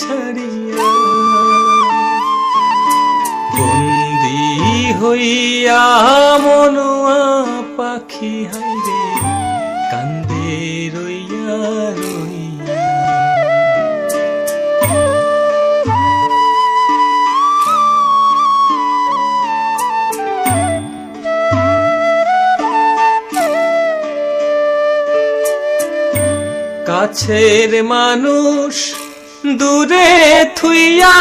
ছাড়িয়া। বন্দি হইয়া মনোয়া পাখি হাইরে কান্দে রইয়া রইয়া। কাছের মানুষ দূরে থুইয়া।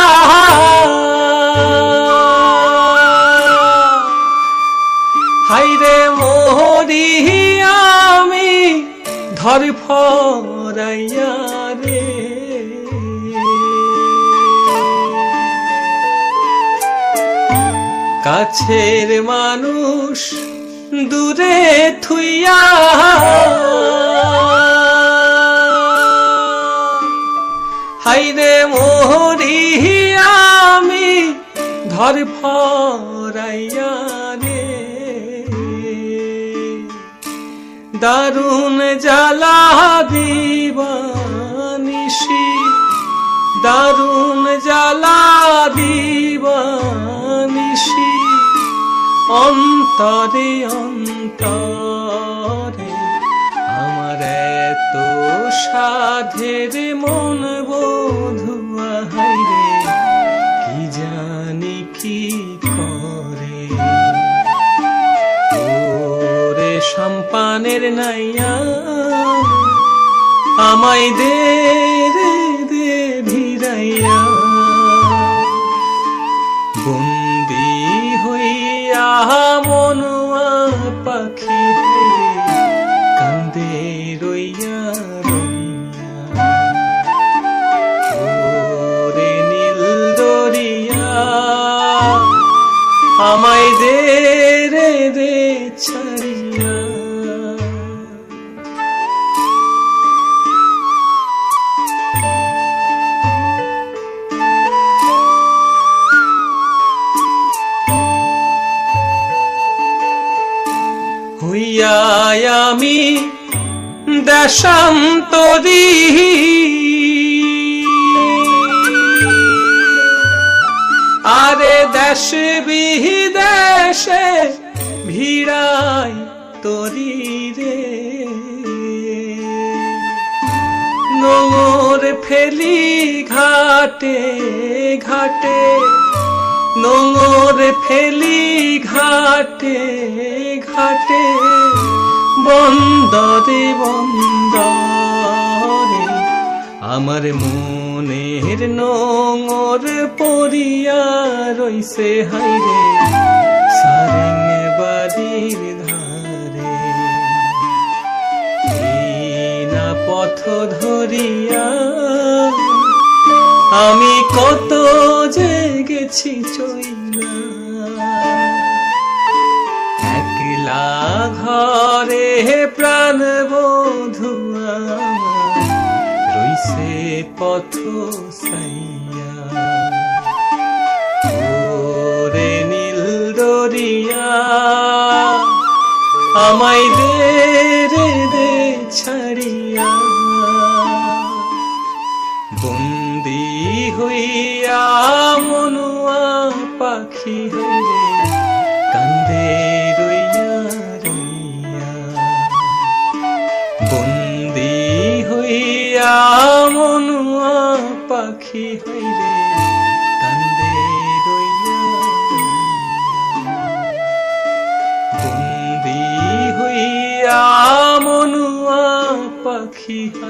হাইরে মোহরি আমি ধর রে। কাছের মানুষ দূরে থুইয়া। হাইরে মোহরি আমি ধর ফরাইয়া রে। দারুণ জ্বালা দিবানিসি দারুণ জ্বালা দিবানিসি অন্তরে অন্তরে সাধের মন বধুয়া হাইরে কি জানি কি করে? ওরে সম্পানের নাইয়া, আমায় দে রে, দে ভিড়াইয়া ছাড়িয়া। হইয়া আমি দেশান্তরী। আরে দেশ বিদেশে ভিড়াই তরি রে। নোংর ফেলি ঘাটে ঘাটে নোংর ফেলি ঘাটে ঘাটে, বন্দরে বন্দরে আমার মনের নোংর পড়িয়া রইছে হাইরে সারেং বাড়ির ধারে। না পথ ধরিয়া আমি কত যে গেছি চইলা একলা ঘরে প্রাণ বধুয়া রইছে পথ সাইয়া আমায় দে রে দে ছাড়িয়া। বন্দি হইয়া মনুয়া পাখি হইরে কান্দে রইয়া রইয়া। বন্দি হইয়া রইয়া।